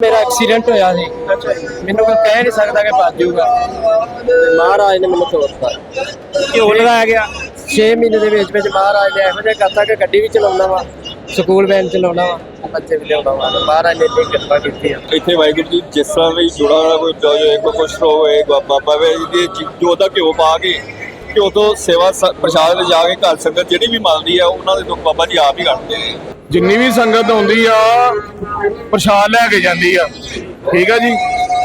ਮੇਰਾ ਐਕਸੀਡੈਂਟ ਹੋਇਆ ਸੀ। ਮੈਨੂੰ ਕੋਈ ਕਹਿ ਨਹੀਂ ਸਕਦਾ ਕਿ ਭੱਜ ਜਾਊਗਾ। ਤੇ ਮਹਾਰਾਜ ਨੇ ਮੈਨੂੰ ਤੋਰਤਾ ਘਿਓ ਲਗਾਇਆ ਗਿਆ? 6 ਮਹੀਨੇ ਦੇ ਵਿੱਚ ਵਿੱਚ ਮਹਾਰਾਜ ਨੇ ਇਹੋ ਜਿਹਾ ਕਰਤਾ ਕਿ ਗੱਡੀ ਵੀ ਚਲਾਉਣਾ ਵਾ ਸਕੂਲ ਵੈਨ ਚਲਾਉਣਾ ਵਾ ਬੱਚੇ ਵੀ ਲਿਆਉਣਾ ਵਾ। ਮਹਾਰਾਜ ਨੇ ਇੰਨੀ ਕਿਰਪਾ ਕੀਤੀ ਆ। ਇੱਥੇ ਵਾਹਿਗੁਰੂ ਜੀ ਜਿਸ ਤਰ੍ਹਾਂ ਵੀ ਜੁੜਾ ਹੋਇਆ ਕੋਈ ਹੋਏ ਕੋਈ ਕੁਛ ਕੋਈ ਬਾਬਾ ਵੇ ਜੀ ਜੋ ਦਾ ਘਿਓ ਪਾ ਕੇ ਘਿਓ ਤੋਂ ਸੇਵਾ ਸ- ਪ੍ਰਸ਼ਾਦ ਲਿਜਾ ਕੇ ਘਰ ਸੰਗਤ ਜਿਹੜੀ ਵੀ ਮੰਨਦੀ ਆ, ਉਹਨਾਂ ਦੇ ਦੁੱਖ ਬਾਬਾ ਜੀ ਆਪ ਹੀ ਕੱਢਦੇ ਨੇ। ਜਿੰਨੀ ਵੀ ਸੰਗਤ ਆਉਂਦੀ ਆ, ਪ੍ਰਸ਼ਾਦ ਲੈ ਕੇ ਜਾਂਦੀ ਆ। ਠੀਕ ਆ ਜੀ?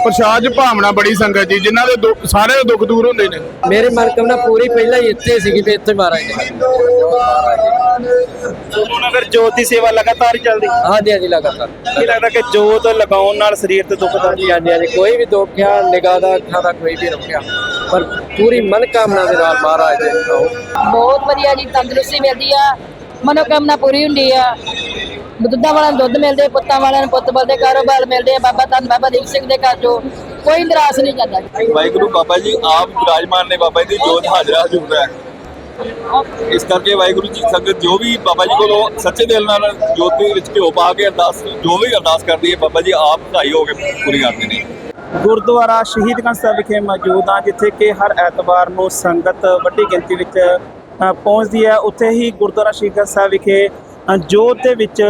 ਪ੍ਰਸ਼ਾਦ ਚ ਭਾਵਨਾ ਬੜੀ ਸੰਗਤ ਜੀ ਜਿਨ੍ਹਾਂ ਦੇ ਦੁੱਖ ਸਾਰੇ ਦੁੱਖ ਦੂਰ ਹੁੰਦੇ ਨੇ। ਮੇਰੀ ਮਨਕਮਨਾ ਪੂਰੀ ਪਹਿਲਾਂ ਹੀ ਇੱਥੇ ਸੀਗੀ ਤੇ ਇੱਥੇ ਮਹਾਰਾਜ ਨੇ ਹੁਣ ਅਗਰ ਜੋਤ ਦੀ ਸੇਵਾ ਲਗਾਤਾਰ ਹੀ ਚੱਲਦੀ। ਹਾਂਜੀ ਹਾਂਜੀ ਲਗਾਤਾਰ। ਕੀ ਲੱਗਦਾ ਕਿ ਜੋਤ ਲਗਾਉਣ ਨਾਲ ਸਰੀਰ ਤੇ ਦੁੱਖ ਦਾ ਹਾਂਜੀ ਹਾਂਜੀ ਹਾਂਜੀ ਕੋਈ ਵੀ ਦੁੱਖ ਆ ਨਿਗਾਹ ਦਾ ਅੱਖਾਂ ਦਾ ਕੋਈ ਵੀ ਰੁਕਿਆ ਪਰ ਪੂਰੀ ਮਨਕਾਮਨਾ ਦੇ ਨਾਲ ਮਹਾਰਾਜ ਦੇ ਆਓ ਬਹੁਤ ਵਧੀਆ ਜੀ ਤੰਦਰੁਸਤੀ ਮਿਲਦੀ ਆ ਮਨੋਕਾਮਨਾ ਪੂਰੀ ਹੁੰਦੀ ਆ। ਦੁੱਧਾਂ ਵਾਲਿਆਂ ਨੂੰ ਦੁੱਧ ਮਿਲਦੇ ਪੁੱਤਾਂ ਵਾਲਿਆਂ ਨੂੰ ਪੁੱਤ ਬਲਦੇ ਕਾਰੋਬਾਰ ਮਿਲਦੇ ਆ ਬਾਬਾ ਧੰਨ ਬਾਬਾ ਦੀਪ ਸਿੰਘ ਦੇ ਘਰ ਚੋਂ ਕੋਈ ਨਿਰਾਸ਼ ਨਹੀਂ ਜਾਂਦਾ। ਵਾਹਿਗੁਰੂ ਬਾਬਾ ਜੀ ਆਪ ਵਿਰਾਜਮਾਨ ਨੇ ਬਾਬਾ ਜੀ ਦੀ ਜੋਤ ਹਾਜ਼ਰਾ ਹਜ਼ੂਰ ਹੈ। ਇਸ ਕਰਕੇ ਵਾਹਿਗੁਰੂ ਜੀ ਸੰਗਤ ਜੋ ਵੀ ਬਾਬਾ ਜੀ ਕੋਲੋਂ ਸੱਚੇ ਦਿਲ ਨਾਲ ਜੋਤ ਦੇ ਵਿੱਚ ਘਿਓ ਪਾ ਕੇ ਅਰਦਾਸ ਜੋ ਵੀ ਅਰਦਾਸ ਕਰਦੀ ਹੈ ਬਾਬਾ ਜੀ ਆਪ ਸਹਾਈ ਹੋ ਕੇ ਪੂਰੀ ਕਰਦੇ ਨੇ। ਗੁਰਦੁਆਰਾ ਸ਼ਹੀਦਗੰਜ ਸਾਹਿਬ ਵਿਖੇ ਮੌਜੂਦ ਹਾਂ ਜਿੱਥੇ ਕਿ ਹਰ ਐਤਵਾਰ ਨੂੰ ਸੰਗਤ ਵੱਡੀ ਗਿਣਤੀ ਵਿੱਚ ਪਹੁੰਚਦੀ ਹੈ। ਉੱਥੇ ਹੀ ਗੁਰਦੁਆਰਾ ਸ਼ਹੀਦਗੰਜ ਸਾਹਿਬ ਵਿਖੇ ਜੋਤ ਦੇ ਵਿੱਚ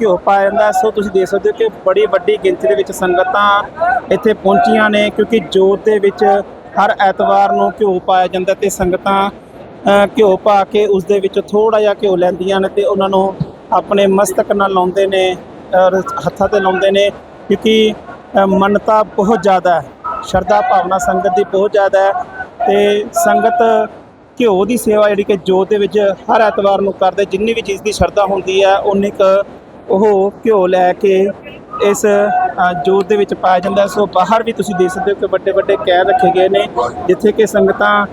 ਘਿਓ ਪਾਇਆ ਜਾਂਦਾ ਸੋ ਤੁਸੀਂ ਦੇਖ ਸਕਦੇ ਹੋ ਕਿ ਬੜੀ ਵੱਡੀ ਗਿਣਤੀ ਦੇ ਵਿੱਚ ਸੰਗਤਾਂ ਇੱਥੇ ਪਹੁੰਚੀਆਂ ਨੇ, ਕਿਉਂਕਿ ਜੋਤ ਦੇ ਵਿੱਚ ਹਰ ਐਤਵਾਰ ਨੂੰ ਘਿਓ ਪਾਇਆ ਜਾਂਦਾ ਤੇ ਸੰਗਤਾਂ ਘਿਓ ਪਾ ਕੇ ਉਸ ਦੇ ਵਿੱਚ ਥੋੜਾ ਜਿਹਾ ਘਿਓ ਲੈਂਦੀਆਂ ਨੇ ਤੇ ਉਹਨਾਂ ਨੂੰ ਆਪਣੇ ਮਸਤਕ ਨਾਲ ਲਾਉਂਦੇ ਨੇ ਹੱਥਾਂ ਤੇ ਲਾਉਂਦੇ ਨੇ, ਕਿਉਂਕਿ ਮੰਨਤਾ ਬਹੁਤ ਜ਼ਿਆਦਾ ਹੈ। ਸ਼ਰਧਾ ਭਾਵਨਾ ਸੰਗਤ ਦੀ ਬਹੁਤ ਜ਼ਿਆਦਾ ਹੈ ਤੇ ਸੰਗਤ ਘਿਓ ਦੀ ਸੇਵਾ ਜਿਹੜੀ ਕਿ ਜੋਤ ਦੇ ਵਿੱਚ ਹਰ ਐਤਵਾਰ ਨੂੰ ਕਰਦੇ, ਜਿੰਨੀ ਵੀ ਚੀਜ਼ ਦੀ ਸ਼ਰਧਾ ਹੁੰਦੀ ਹੈ ਉਨੀ ਕੁ ਉਹ ਘਿਓ ਲੈ ਕੇ ਇਸ ਜੋਤ ਦੇ ਵਿੱਚ ਪਾਇਆ ਜਾਂਦਾ ਸੋ ਬਾਹਰ ਵੀ ਤੁਸੀਂ ਦੇਖ ਸਕਦੇ ਹੋ ਕਿ ਵੱਡੇ ਵੱਡੇ ਕੈਦ ਰੱਖੇ ਗਏ ਨੇ, ਜਿੱਥੇ ਕਿ ਸੰਗਤਾਂ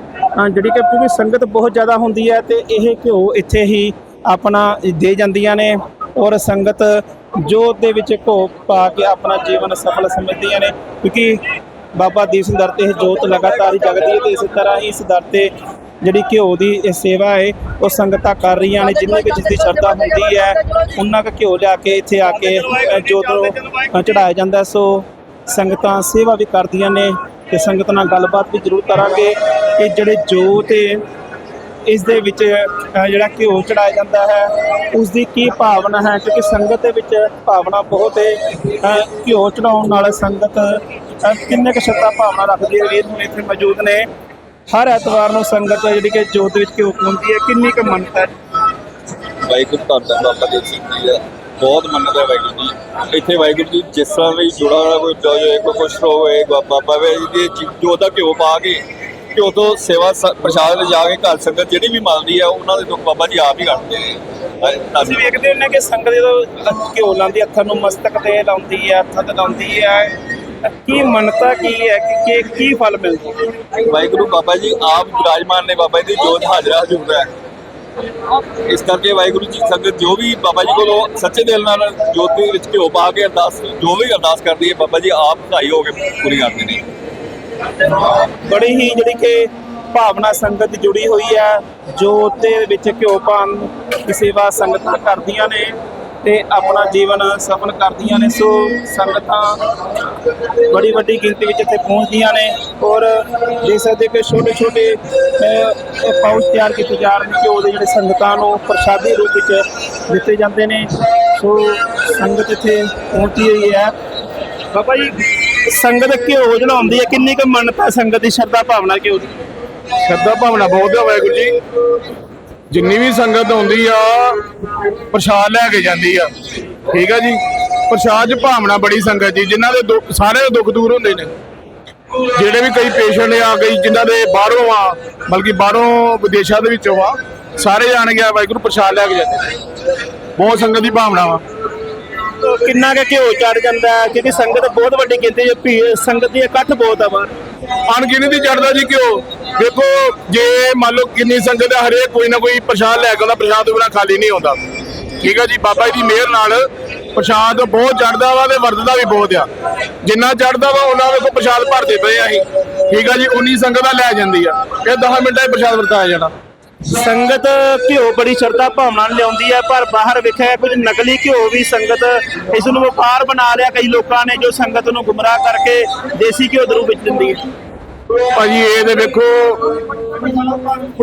ਜਿਹੜੀ ਕਿ ਕਿਉਂਕਿ ਸੰਗਤ ਬਹੁਤ ਜ਼ਿਆਦਾ ਹੁੰਦੀ ਹੈ, ਤੇ ਇਹ ਘਿਓ ਇੱਥੇ ਹੀ ਆਪਣਾ ਦੇ ਜਾਂਦੀਆਂ ਨੇ ਔਰ ਸੰਗਤ ਜੋਤ ਦੇ ਵਿੱਚ ਘਿਓ ਪਾ ਕੇ ਆਪਣਾ ਜੀਵਨ ਸਫਲ ਸਮਝਦੀਆਂ ਨੇ। ਕਿਉਂਕਿ ਬਾਬਾ ਦੀਪ ਸਿੰਘ ਦਰ ਤੇ ਇਹ ਜੋਤ ਲਗਾਤਾਰ ਹੀ ਜਗਦੀ ਹੈ ਤੇ ਇਸੇ ਤਰ੍ਹਾਂ ਹੀ ਇਸ ਦਰ ਤੇ ਜਿਹੜੀ ਘਿਓ ਦੀ ਇਹ ਸੇਵਾ ਹੈ ਉਹ ਸੰਗਤਾਂ ਕਰ ਰਹੀਆਂ ਨੇ ਜਿੰਨੀ ਵੀ ਜਿਸ ਦੀ ਸ਼ਰਧਾ ਹੁੰਦੀ ਹੈ ਉਹਨਾਂ ਕੁ ਘਿਓ ਲਿਆ ਕੇ ਇੱਥੇ ਆ ਕੇ ਅ, ਜੋਤ ਨੂੰ ਚੜਾਇਆ ਜਾਂਦਾ ਸੋ ਸੰਗਤਾਂ ਸੇਵਾ ਵੀ ਕਰਦੀਆਂ ਨੇ ਤੇ ਸੰਗਤ ਨਾਲ ਗੱਲਬਾਤ ਵੀ ਜ਼ਰੂਰ ਕਰਾਂਗੇ ਕਿ ਜਿਹੜੇ ਜੋਤ ਹੈ ਇਸ ਦੇ ਵਿੱਚ ਜਿਹੜਾ ਘਿਓ ਚੜਾਇਆ ਜਾਂਦਾ ਹੈ ਉਸ ਦੀ ਕੀ ਭਾਵਨਾ ਹੈ? ਕਿਉਂਕਿ ਸੰਗਤ ਦੇ ਵਿੱਚ ਭਾਵਨਾ ਬਹੁਤ ਹੈ ਘਿਓ ਚੜਾਉਣ ਨਾਲ ਸੰਗਤ ਕਿੰਨੇ ਕੁ ਸ਼ਰਧਾ ਭਾਵਨਾ ਰੱਖਦੀ ਹੈ ਵੀਰ ਹੁਣ ਇੱਥੇ ਮੌਜੂਦ ਨੇ। ਹਰ ਐਤਵਾਰ ਨੂੰ ਸੰਗਤ ਜਿਹੜੀ ਕਿ ਜੋਤ ਵਿੱਚ ਘਿਓ ਪਾਉਂਦੀ ਹੈ ਕਿੰਨੀ ਕੁ ਮੰਨਤਾ ਹੈ? ਵਾਹਿਗੁਰੂ ਧੰਨ ਬਾਬਾ ਦੀਪ ਸਿੰਘ ਜੀ ਦਾ ਬਹੁਤ ਮੰਨਦਾ ਹੈ ਵਾਹਿਗੁਰੂ ਜੀ। ਇੱਥੇ ਵਾਹਿਗੁਰੂ ਜੀ ਜਿਸ ਤਰ੍ਹਾਂ ਵੀ ਜੁੜਾ ਹੋਇਆ ਕੋਈ ਹੋਏ ਕੋਈ ਕੁਛ ਕੋਈ ਬਾਬਾ ਵੇ ਜੀ ਜੋ ਦਾ ਘਿਓ ਪਾ ਕੇ ਘਿਓ ਤੋਂ ਸੇਵਾ ਪ੍ਰਸ਼ਾਦ ਲਿਜਾ ਕੇ ਘਰ ਸੰਗਤ ਜਿਹੜੀ ਵੀ ਮੰਨਦੀ ਆ ਉਹਨਾਂ ਦੇ ਦੁੱਖ ਬਾਬਾ ਜੀ ਆਪ ਹੀ ਕੱਢਦੇ ਨੇ। ਅਸੀਂ ਵੇਖਦੇ ਹੁੰਦੇ ਕਿ ਸੰਗਤ ਜਦੋਂ ਘਿਓ ਲਾਉਂਦੀ ਹੈ, ਹੱਥਾਂ ਨੂੰ ਮਸਤਕ ਤੇ ਲਾਉਂਦੀ ਹੈ ਹੱਥਾਂ ਤੇ ਲਾਉਂਦੀ ਹੈ ਕੀ ਮੰਨਤਾ ਕੀ ਹੈ ਕਿ ਕੀ ਕੀ ਫਲ ਮਿਲਦਾ ਹੈ? ਵਾਹਿਗੁਰੂ ਬਾਬਾ ਜੀ ਆਪ ਵਿਰਾਜਮਾਨ ਨੇ ਬਾਬਾ ਜੀ ਦੀ ਜੋਤ ਹਾਜ਼ਰਾ ਹਜ਼ੂਰ ਹੈ। ਇਸ ਕਰਕੇ ਵਾਹਿਗੁਰੂ ਜੀ ਸੰਗਤ ਜੋ ਵੀ ਬਾਬਾ ਜੀ ਕੋਲੋਂ ਸੱਚੇ ਦਿਲ ਨਾਲ ਜੋਤ ਦੇ ਵਿੱਚ ਘਿਓ ਪਾ ਕੇ ਅਰਦਾਸ ਜੋ ਵੀ ਅਰਦਾਸ ਕਰਦੀ ਹੈ ਬਾਬਾ ਜੀ ਆਪ ਸਹਾਈ ਹੋ ਕੇ ਪੂਰੀ ਕਰਦੇ ਨੇ। ਬੜੀ ਹੀ ਜਿਹੜੀ ਕਿ ਭਾਵਨਾ ਸੰਗਤ ਦੀ ਜੁੜੀ ਹੋਈ ਹੈ। ਜੋਤ ਦੇ ਵਿੱਚ ਘਿਓ ਪਾਣ ਦੀ ਸੇਵਾ ਸੰਗਤਾਂ ਕਰਦੀਆਂ ਨੇ। ਤੇ ਆਪਣਾ ਜੀਵਨ ਸਫਲ ਕਰਦੀਆਂ ਨੇ। ਸੋ ਸੰਗਤਾਂ ਬੜੀ ਵੱਡੀ ਗਿਣਤੀ ਵਿੱਚ ਇੱਥੇ ਪਹੁੰਚਦੀਆਂ ਨੇ ਔਰ ਦੇਖ ਸਕਦੇ ਕਿ ਛੋਟੇ ਛੋਟੇ ਪਾਊਚ ਤਿਆਰ ਕੀਤੇ ਜਾ ਰਹੇ ਨੇ ਘਿਓ ਦੇ ਜਿਹੜੇ ਸੰਗਤਾਂ ਨੂੰ ਪ੍ਰਸ਼ਾਦੀ ਰੂਪ ਵਿੱਚ ਦਿੱਤੇ ਜਾਂਦੇ ਨੇ। ਸੋ ਸੰਗਤ ਇੱਥੇ ਪਹੁੰਚੀ ਹੋਈ ਹੈ। ਬਾਬਾ ਜੀ, ਸੰਗਤ ਘਿਓ ਚੜਾਉਂਦੀ ਹੈ? ਕਿੰਨੀ ਕੁ ਮੰਨਤਾ ਸੰਗਤ ਦੀ? ਸ਼ਰਧਾ ਭਾਵਨਾ ਘਿਓ ਦੀ ਸ਼ਰਧਾ ਭਾਵਨਾ ਬਹੁਤ ਹੈ ਵਾਹਿਗੁਰੂ ਜੀ। ਜਿੰਨੀ ਵੀ ਸੰਗਤ ਆਉਂਦੀ ਆ, ਪ੍ਰਸ਼ਾਦ ਲੈ ਕੇ ਜਾਂਦੀ ਆ। ਠੀਕ ਆ ਜੀ? ਪ੍ਰਸ਼ਾਦ 'ਚ ਭਾਵਨਾ ਬੜੀ ਸੰਗਤ ਜੀ, ਜਿਨ੍ਹਾਂ ਦੇ ਦੁੱਖ, ਸਾਰੇ ਦੁੱਖ ਦੂਰ ਹੁੰਦੇ ਨੇ। ਜਿਹੜੇ ਵੀ ਕਈ ਪੇਸ਼ੈਂਟ ਆ, ਕਈ ਜਿਨ੍ਹਾਂ ਦੇ ਬਾਹਰੋਂ ਆ, ਬਲਕਿ ਬਾਹਰੋਂ ਵਿਦੇਸ਼ਾਂ ਦੇ ਵਿੱਚੋਂ ਆ, ਸਾਰੇ ਜਾਣ ਗਿਆ ਵਾਹਿਗੁਰੂ ਪ੍ਰਸ਼ਾਦ ਲੈ ਕੇ ਜਾਂਦੇ ਬਹੁਤ ਸੰਗਤ ਦੀ ਭਾਵਨਾ ਵਾ। ਕਿੰਨਾ ਕੁ ਘਿਓ ਚੜ ਜਾਂਦਾ, ਕਿਉਂਕਿ ਸੰਗਤ ਬਹੁਤ ਵੱਡੀ ਗਿਣਤੀ ਚ ਸੰਗਤ ਦੀ ਇਕੱਠ ਬਹੁਤ ਆ ਬਾਹਰ। ਅਣਗਿਣਤੀ ਚੜਦਾ ਜੀ ਕਿਉਂ? ਦੇਖੋ, ਜੇ ਮੰਨ ਲਓ ਕਿੰਨੀ ਸੰਗਤ ਹੈ, ਹਰੇਕ ਕੋਈ ਨਾ ਕੋਈ ਪ੍ਰਸ਼ਾਦ ਲੈ ਕੇ ਆਉਂਦਾ, ਪ੍ਰਸ਼ਾਦ ਤੋਂ ਬਿਨਾਂ ਖਾਲੀ ਨਹੀਂ ਆਉਂਦਾ ਠੀਕ ਹੈ ਜੀ, ਬਾਬਾ ਜੀ ਦੀ ਮਿਹਰ ਨਾਲ ਪ੍ਰਸ਼ਾਦ ਬਹੁਤ ਚੜਦਾ ਵਾ ਤੇ ਵਰਤਦਾ ਵੀ ਬਹੁਤ ਆ। ਜਿੰਨਾ ਚੜਦਾ ਵਾ, ਉਹਨਾਂ ਵੇਖੋ ਪ੍ਰਸ਼ਾਦ ਭਰਦੇ ਪਏ ਆ ਅਸੀਂ। ਠੀਕ ਆ ਜੀ, ਉਨੀ ਸੰਗਤ ਆ ਲੈ ਜਾਂਦੀ ਆ। ਇਹ 10 ਮਿੰਟਾਂ 'ਚ ਪ੍ਰਸ਼ਾਦ ਵਰਤਾਇਆ ਜਾਣਾ। ਸੰਗਤ ਘਿਓ ਬੜੀ ਸ਼ਰਧਾ ਭਾਵਨਾ ਨਾਲ ਲਿਆਉਂਦੀ ਹੈ, ਪਰ ਬਾਹਰ ਵੇਖਿਆ ਕੁਝ ਨਕਲੀ ਘਿਓ ਵੀ ਸੰਗਤ ਇਸ ਨੂੰ ਵਪਾਰ ਬਣਾ ਰਿਹਾ ਕਈ ਲੋਕਾਂ ਨੇ ਜੋ ਸੰਗਤ ਨੂੰ ਗੁੰਮਰਾਹ ਕਰਕੇ ਦੇਸੀ ਘਿਓ ਦਰੂ ਵਿੱਚ ਦਿੰਦੀ ਹੈ। ਭਾਜੀ, ਇਹ ਤੇ ਵੇਖੋ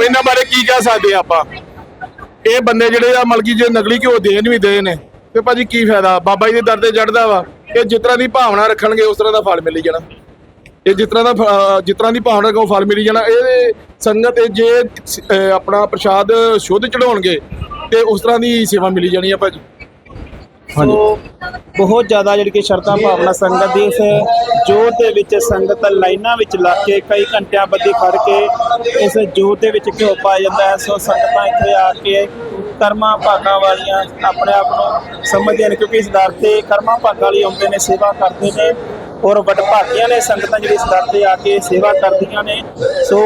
ਇਹਨਾਂ ਬਾਰੇ ਕੀ ਕਹਿ ਸਕਦੇ ਆਪਾਂ? ਇਹ ਬੰਦੇ ਜਿਹੜੇ ਆ ਮਲਕੀ ਜੇ ਨਕਲੀ ਘਿਓ ਦੇਣ ਵੀ ਦੇ ਨੇ, ਤੇ ਭਾਜੀ ਕੀ ਫਾਇਦਾ? ਬਾਬਾ ਜੀ ਦੇ ਦਰ ਤੇ ਚੜਦਾ ਵਾ। ਇਹ ਜਿਸ ਤਰ੍ਹਾਂ ਦੀ ਭਾਵਨਾ ਰੱਖਣਗੇ, ਉਸ ਤਰ੍ਹਾਂ ਦਾ ਫਲ ਮਿਲੀ ਜਾਣਾ। ਇਹ ਜਿਸ ਤਰ੍ਹਾਂ ਦਾ ਅਹ ਜਿਸ ਤਰ੍ਹਾਂ ਦੀ ਭਾਵਨਾ ਰੱਖੋ ਫਲ ਮਿਲੀ ਜਾਣਾ ਇਹ ਸੰਗਤ ਇਹ ਜੇ ਅਹ ਆਪਣਾ ਪ੍ਰਸ਼ਾਦ ਸ਼ੁੱਧ ਚੜਾਉਣਗੇ ਤੇ ਉਸ ਤਰ੍ਹਾਂ ਦੀ ਸੇਵਾ ਮਿਲੀ ਜਾਣੀ ਆ ਭਾਜੀ। ਸੋ ਬਹੁਤ ਜ਼ਿਆਦਾ ਜਿਹੜੀ ਕਿ ਸ਼ਰਧਾ ਭਾਵਨਾ ਸੰਗਤ ਦੀ ਇਸ ਜੋਤ ਦੇ ਵਿੱਚ ਸੰਗਤ ਲਾਈਨਾਂ ਵਿੱਚ ਲੱਗ ਕੇ ਕਈ ਘੰਟਿਆਂ ਬੱਧੀ ਖੜ ਕੇ ਇਸ ਜੋਤ ਦੇ ਵਿੱਚ ਘਿਓ ਪਾਇਆ ਜਾਂਦਾ ਹੈ। ਸੋ ਸੰਗਤਾਂ ਇੱਥੇ ਆ ਕੇ ਕਰਮਾਂ ਭਾਗਾਂ ਵਾਲੀਆਂ ਆਪਣੇ ਆਪ ਨੂੰ ਸਮਝਦੇ ਨੇ ਕਿਉਂਕਿ ਇਸ ਦਰ ਤੇ ਕਰਮਾਂ ਭਾਗਾਂ ਵਾਲੀ ਆਉਂਦੇ ਨੇ ਸੇਵਾ ਕਰਦੇ ਨੇ। ਔਰ ਵਡਭਾਗੀਆਂ ਨੇ ਸੰਗਤਾਂ ਜਿਹੜੀ ਇਸ ਦਰ ਤੇ ਆ ਕੇ ਸੇਵਾ ਕਰਦੀਆਂ ਨੇ। ਸੋ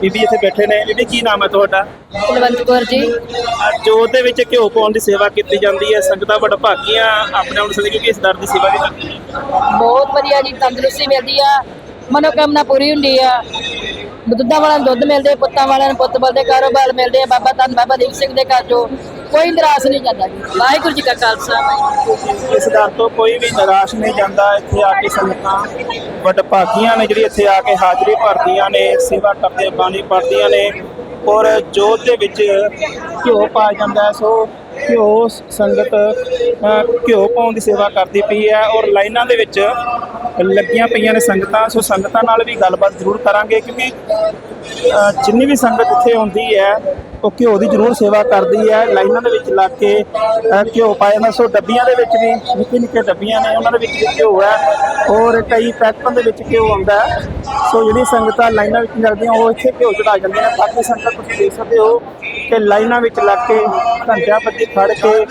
ਬੀਬੀ ਇੱਥੇ ਬੈਠੇ ਨੇ। ਬੀਬੀ ਕੀ ਨਾਮ ਹੈ ਤੁਹਾਡਾ? ਕੁਲਵੰਤ ਕੌਰ ਜੀ। ਜੋਤ ਦੇ ਵਿੱਚ ਘਿਓ ਪਾਉਣ ਦੀ ਸੇਵਾ ਕੀਤੀ ਜਾਂਦੀ ਹੈ। ਸੰਗਤਾਂ ਵਡਭਾਗੀਆਂ ਆਪਣੇ ਆਪ ਨੂੰ ਕਿਉਂਕਿ ਇਸ ਦਰ ਦੀ ਸੇਵਾ ਵੀ ਕਰਦੀਆਂ ਨੇ। ਬਹੁਤ ਵਧੀਆ ਜੀ ਤੰਦਰੁਸਤੀ ਮਿਲਦੀ ਆ। ਮਨੋਕਾਮਨਾ ਪੂਰੀ ਹੁੰਦੀ ਆ। ਦੁੱਧਾਂ ਵਾਲਿਆਂ ਨੂੰ ਦੁੱਧ ਮਿਲਦੇ ਪੁੱਤਾਂ ਵਾਲਿਆਂ ਨੂੰ ਪੁੱਤ ਬਲਦੇ ਕਾਰੋਬਾਰ ਮਿਲਦੇ ਆ। ਬਾਬਾ ਧੰਨ ਬਾਬਾ ਦੀਪ ਸਿੰਘ ਦੇ ਘਰ ਚੋਂ ਕੋਈ ਨਿਰਾਸ਼ ਨਹੀਂ ਜਾਂਦਾ ਜੀ। ਵਾਹਿਗੁਰੂ ਜੀ ਕਾ ਖਾਲਸਾ। ਇਸ ਦਰ ਤੋਂ ਕੋਈ ਵੀ ਨਿਰਾਸ਼ ਨਹੀਂ ਜਾਂਦਾ। ਇੱਥੇ ਆ ਕੇ ਸੰਗਤਾਂ ਵਡਭਾਗੀਆਂ ਨੇ ਜਿਹੜੀ ਇੱਥੇ ਆ ਕੇ ਹਾਜ਼ਰੀ ਭਰਦੀਆਂ ਨੇ, ਸੇਵਾ ਕਰਦੇ, ਬਾਣੀ ਪੜ੍ਹਦੀਆਂ ਨੇ, ਔਰ ਜੋਤ ਦੇ ਵਿੱਚ ਘਿਓ ਪਾਇਆ ਜਾਂਦਾ ਹੈ। ਸੋ ਘਿਓ ਸੰਗਤ ਘਿਓ ਪਾਉਣ ਦੀ ਸੇਵਾ ਕਰਦੀ ਪਈ ਹੈ ਔਰ ਲਾਈਨਾਂ ਦੇ ਵਿੱਚ ਲੱਗੀਆਂ ਪਈਆਂ ਨੇ ਸੰਗਤਾਂ। ਸੋ ਸੰਗਤਾਂ ਨਾਲ ਵੀ ਗੱਲਬਾਤ ਜ਼ਰੂਰ ਕਰਾਂਗੇ, ਕਿਉਂਕਿ ਜਿੰਨੀ ਵੀ ਸੰਗਤ ਇੱਥੇ ਆਉਂਦੀ ਹੈ ਉਹ ਘਿਓ ਦੀ ਜ਼ਰੂਰ ਸੇਵਾ ਕਰਦੀ ਹੈ। ਲਾਈਨਾਂ ਦੇ ਵਿੱਚ ਲੱਗ ਕੇ ਘਿਓ ਪਾਇਆ ਜਾਂਦਾ। ਸੋ ਡੱਬੀਆਂ ਦੇ ਵਿੱਚ ਵੀ ਨਿੱਕੇ ਨਿੱਕੇ ਡੱਬੀਆਂ ਨੇ, ਉਹਨਾਂ ਦੇ ਵਿੱਚ ਵੀ ਘਿਓ ਹੈ। ਔਰ ਕਈ ਪੈਕਟਾਂ ਦੇ ਵਿੱਚ ਘਿਓ ਆਉਂਦਾ ਸੋ ਜਿਹੜੀ ਸੰਗਤਾਂ ਲਾਈਨਾਂ ਵਿੱਚ ਲੱਗਦੀਆਂ ਉਹ ਇੱਥੇ ਘਿਓ ਚੜਾ ਜਾਂਦੀਆਂ ਨੇ। ਬਾਕੀ ਸੰਗਤਾਂ ਤੁਸੀਂ ਦੇਖ ਸਕਦੇ ਹੋ ਕਿ ਲਾਈਨਾਂ ਵਿੱਚ ਲੱਗ ਕੇ, ਘੰਟਿਆਂ ਬੱਧੀ ਖੜ ਕੇ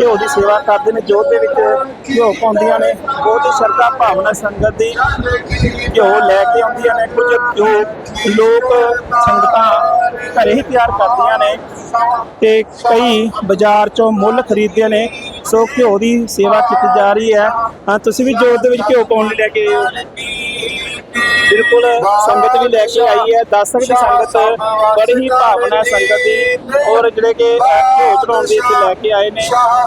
ਘਿਓ ਦੀ ਸੇਵਾ ਕਰਦੇ ਨੇ। ਜੋਤ ਦੇ ਵਿੱਚ ਘਿਓ ਪਾਉਂਦੀਆਂ ਨੇ। ਬਹੁਤ ਹੀ ਸ਼ਰਧਾ ਭਾਵਨਾ ਸੰਗਤ ਦੀ ਘਿਓ ਲੈ ਕੇ ਆਉਂਦੀਆਂ ਨੇ। ਕੁਝ ਜੋ ਲੋਕ ਸੰਗਤਾਂ ਘਰੇ ਹੀ ਤਿਆਰ ਕਰਦੀਆਂ ਨੇ ਤੇ ਕਈ ਬਾਜ਼ਾਰ ਚੋਂ ਮੁੱਲ ਖਰੀਦਦੇ ਨੇ। ਸੋ ਘਿਓ ਦੀ ਸੇਵਾ ਕੀਤੀ ਜਾ ਰਹੀ ਹੈ। ਤੁਸੀਂ ਵੀ ਜੋਤ ਦੇ ਵਿੱਚ ਘਿਓ ਪਾਉਣ ਲਈ ਲੈ ਕੇ ਆਏ ਹੋ। ਬਿਲਕੁਲ ਸੰਗਤ ਵੀ ਲੈ ਕੇ ਆਈ ਹੈ। ਦੱਸ ਸਕਦੇ ਸੰਗਤ ਬੜੀ ਹੀ ਭਾਵਨਾ ਹੈ ਸੰਗਤ ਦੀ। ਔਰ ਜਿਹੜੇ ਕਿ ਅਹ, ਘਿਓ ਚੜਾਉਣ ਦੀ ਇੱਥੇ ਲੈ ਕੇ ਆਏ ਨੇ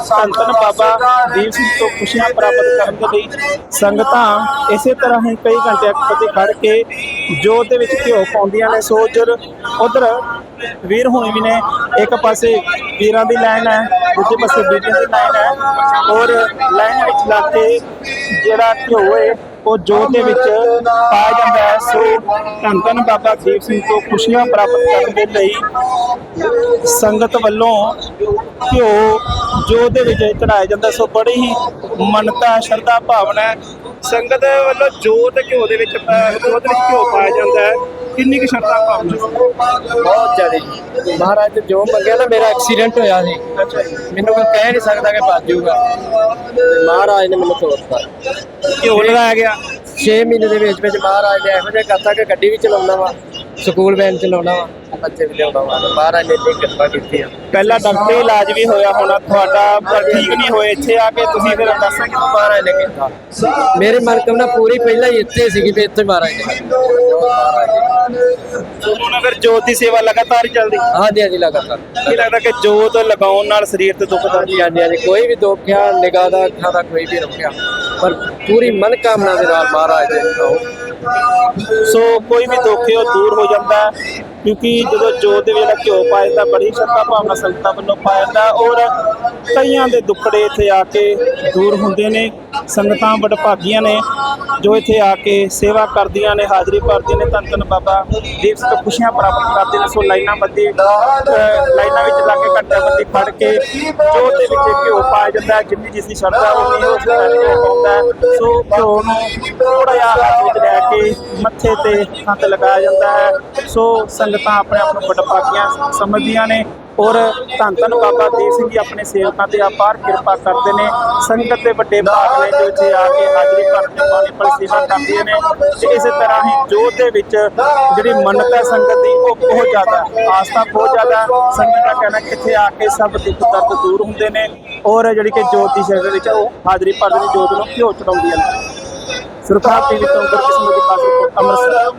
ਸੰਤਨ ਬਾਬਾ ਦੀਪ ਸਿੰਘ ਤੋਂ ਖੁਸ਼ੀਆਂ ਪ੍ਰਾਪਤ ਕਰਨ ਦੇ ਲਈ। ਸੰਗਤਾਂ ਇਸੇ ਤਰ੍ਹਾਂ ਹੀ ਕਈ ਘੰਟੇ ਅੱਗੇ ਖੜ ਕੇ ਜੋਤ ਦੇ ਵਿੱਚ ਘਿਓ ਪਾਉਂਦੀਆਂ ਨੇ। ਸੋ ਜਰ ਉਧਰ ਵੀਰ ਹੋਣੀ ਵੀ ਨੇ ਇੱਕ ਪਾਸੇ ਵੀਰਾਂ ਦੀ ਲਾਈਨ ਹੈ। ਦੂਜੇ ਪਾਸੇ ਬੀਬੀਆਂ ਦੀ ਲਾਈਨ ਹੈ ਔਰ ਲਾਈਨ ਵਿੱਚ ਲੱਗ ਕੇ ਜਿਹੜਾ ਘਿਓ ਹੈ, ਉਹ ਜੋਤ ਦੇ ਵਿੱਚ ਪਾਇਆ ਜਾਂਦਾ ਹੈ। ਸੋ ਧੰਨ ਧੰਨ ਬਾਬਾ ਦੀਪ ਸਿੰਘ ਤੋਂ ਖੁਸ਼ੀਆਂ ਪ੍ਰਾਪਤ ਕਰਨ ਦੇ ਲਈ ਸੰਗਤ ਵੱਲੋਂ ਘਿਓ ਜੋਤ ਦੇ ਵਿੱਚ ਚੜਾਇਆ ਜਾਂਦਾ ਸੋ ਬੜੀ ਹੀ ਮੰਨਤਾ, ਸ਼ਰਧਾ, ਭਾਵਨਾ ਹੈ। ਸੰਗਤ ਵੱਲੋਂ ਜੋਤ ਘਿਓ ਦੇ ਵਿੱਚ ਜੋਤ ਵਿੱਚ ਘਿਓ ਪਾਇਆ ਜਾਂਦਾ ਹੈ। ਕਿੰਨੀ ਕੁ ਸ਼ਰਧਾ ਭਾਵਨਾ? ਬਹੁਤ ਜ਼ਿਆਦਾ ਜੀ। ਮਹਾਰਾਜ ਤੇ ਜੋ ਮੰਗਿਆ ਨਾ ਮੇਰਾ ਐਕਸੀਡੈਂਟ ਹੋਇਆ ਸੀ। ਮੈਨੂੰ ਕੋਈ ਕਹਿ ਨਹੀਂ ਸਕਦਾ ਕਿ ਭੱਜ ਜਾਊਗਾ। ਤੇ ਮਹਾਰਾਜ ਨੇ ਮੈਨੂੰ ਤੋਰਤਾ ਘਿਓ ਲਗਾਇਆ ਗਿਆ? 6 ਮਹੀਨੇ ਦੇ ਵਿੱਚ ਵਿੱਚ ਮਹਾਰਾਜ ਨੇ ਇਹੋ ਜਿਹਾ ਕਰਤਾ ਕਿ ਗੱਡੀ ਵੀ ਚਲਾਉਣਾ ਵਾ। ਸਕੂਲ ਵੈਨ ਚਲਾਉਣਾ ਵਾ ਬੱਚੇ ਵੀ ਲਿਆਉਣਾ ਵਾ ਮਹਾਰਾਜ ਨੇ ਇੰਨੀ ਕਿਰਪਾ ਕੀਤੀ ਆ ਪਹਿਲਾਂ ਡਾਕਟਰੀ ਇਲਾਜ ਵੀ ਹੋਇਆ ਹੋਣਾ ਤੁਹਾਡਾ ਪਰ ਠੀਕ ਨਹੀਂ ਹੋਏ ਇੱਥੇ ਆ ਕੇ ਤੁਸੀਂ ਫਿਰ ਦੱਸਾਂ ਕਿ ਮਹਾਰਾਜ ਨੇ ਕੀਤਾ ਮੇਰੀ ਮਨਕਮਨਾ ਪੂਰੀ ਪਹਿਲਾਂ ਹੀ ਇੱਥੇ ਸੀਗੀ ਤੇ ਇੱਥੇ। ਮਹਾਰਾਜ ਨੇ। ਤੁਹਾਨੂੰ ਫਿਰ ਜੋਤ ਦੀ ਸੇਵਾ ਲਗਾਤਾਰ ਹੀ ਚੱਲਦੀ? ਹਾਂਜੀ ਹਾਂਜੀ ਲਗਾਤਾਰ। ਕੀ ਲੱਗਦਾ ਕਿ ਜੋਤ ਲਗਾਉਣ ਨਾਲ ਸਰੀਰ ਤੇ ਦੁੱਖ ਦਾ ਹਾਂਜੀ ਹਾਂਜੀ ਹਾਂਜੀ ਕੋਈ ਵੀ ਦੁੱਖ ਆ ਨਿਗਾਹ ਦਾ ਅੱਖਾਂ ਦਾ ਕੋਈ ਵੀ ਰੁਕਿਆ ਪਰ ਪੂਰੀ ਮਨਕਾਮਨਾ ਦੇ ਨਾਲ ਮਹਾਰਾਜ ਦੇ ਆਓ ਸੋ ਕੋਈ ਵੀ ਦੁੱਖ ਹੈ ਉਹ ਦੂਰ ਹੋ ਜਾਂਦਾ ਕਿਉਂਕਿ ਜਦੋਂ ਜੋਤ ਦੇ ਵੇਲੇ ਘਿਓ ਪਾਇਆ ਜਾਂਦਾ, ਬੜੀ ਸ਼ਰਧਾ ਭਾਵਨਾ ਸੰਗਤਾਂ ਵੱਲੋਂ ਪਾਇਆ ਜਾਂਦਾ ਔਰ ਕਈਆਂ ਦੇ ਦੁੱਖੜੇ ਇੱਥੇ ਆ ਕੇ ਦੂਰ ਹੁੰਦੇ ਨੇ। ਸੰਗਤਾਂ ਵਡਭਾਗੀਆਂ ਨੇ, ਜੋ ਇੱਥੇ ਆ ਕੇ ਸੇਵਾ ਕਰਦੀਆਂ ਨੇ, ਹਾਜ਼ਰੀ ਭਰਦੀਆਂ ਨੇ, ਧੰਨ ਧੰਨ ਬਾਬਾ ਦੀਪ ਸਿੰਘ ਤੋਂ ਖੁਸ਼ੀਆਂ ਪ੍ਰਾਪਤ ਕਰਦੇ ਨੇ। ਸੋ ਲਾਈਨਾਂ ਬੱਧੀ ਲਾਈਨਾਂ ਵਿੱਚ ਲਾ ਕੇ ਘੰਟਾ ਬੱਧੀ ਫੜ ਕੇ ਜੋ ਦੇ ਵਿੱਚ ਘਿਓ ਪਾਇਆ ਜਾਂਦਾ ਹੈ। ਜਿੰਨੀ ਜਿਸ ਦੀ ਸ਼ਰਧਾ ਹੁੰਦੀ ਹੈ, ਉਸ ਦਾ ਘਿਓ ਸੋ ਘਿਓ ਨੂੰ ਥੋੜਾ ਜਿਹਾ ਹੱਥ ਵਿੱਚ ਲੈ ਕੇ ਮੱਥੇ ਤੇ ਹੱਥ ਲਗਾਇਆ ਜਾਂਦਾ ਹੈ। ਸੋ ਸੰਗਤਾਂ ਆਪਣੇ ਆਪ ਨੂੰ ਵਡਭਾਗੀਆਂ ਸਮਝਦੀਆਂ ਨੇ। ਔਰ ਧੰਨ ਧੰਨ ਬਾਬਾ ਦੀਪ ਸਿੰਘ ਜੀ ਆਪਣੇ ਸੇਵਕਾਂ ਤੇ ਅਪਾਰ ਕਿਰਪਾ ਕਰਦੇ ਨੇ। ਸੰਗਤ ਦੇ ਵੱਡੇ ਭਾਗ ਨੇ ਜੋ ਇੱਥੇ ਆ ਕੇ ਹਾਜ਼ਰੀ ਭਰ ਕੇ ਪਰ ਸੇਵਾ ਕਰਦੀਆਂ ਨੇ। ਤੇ ਇਸੇ ਤਰ੍ਹਾਂ ਹੀ ਜੋਤ ਦੇ ਵਿੱਚ ਜਿਹੜੀ ਮੰਨਤ ਹੈ ਸੰਗਤ ਦੀ, ਉਹ ਬਹੁਤ ਜ਼ਿਆਦਾ ਆਸਥਾ ਬਹੁਤ ਜ਼ਿਆਦਾ ਸੰਗਤ ਦਾ ਕਹਿਣਾ ਕਿੱਥੇ ਆ ਕੇ ਸਭ ਦੁੱਖ ਦਰਦ ਦੂਰ ਹੁੰਦੇ ਨੇ। ਔਰ ਜਿਹੜੀ ਕਿ ਜੋਤ ਦੀ ਸ਼ਰਨ ਵਿੱਚ ਉਹ ਹਾਜ਼ਰੀ ਭਰਦੇ ਨੇ ਜੋਤ ਨੂੰ ਘਿਓ ਚੜਾਉਂਦੀਆਂ ਨੇ। ਸੁਰਖਾਪ ਟੀਵੀ ਤੋਂ ਗੁਰਕਿਸ਼ਮਤ ਦੀ ਖਾਸ ਰਿਪੋਰਟ ਅੰਮ੍ਰਿਤਸਰ।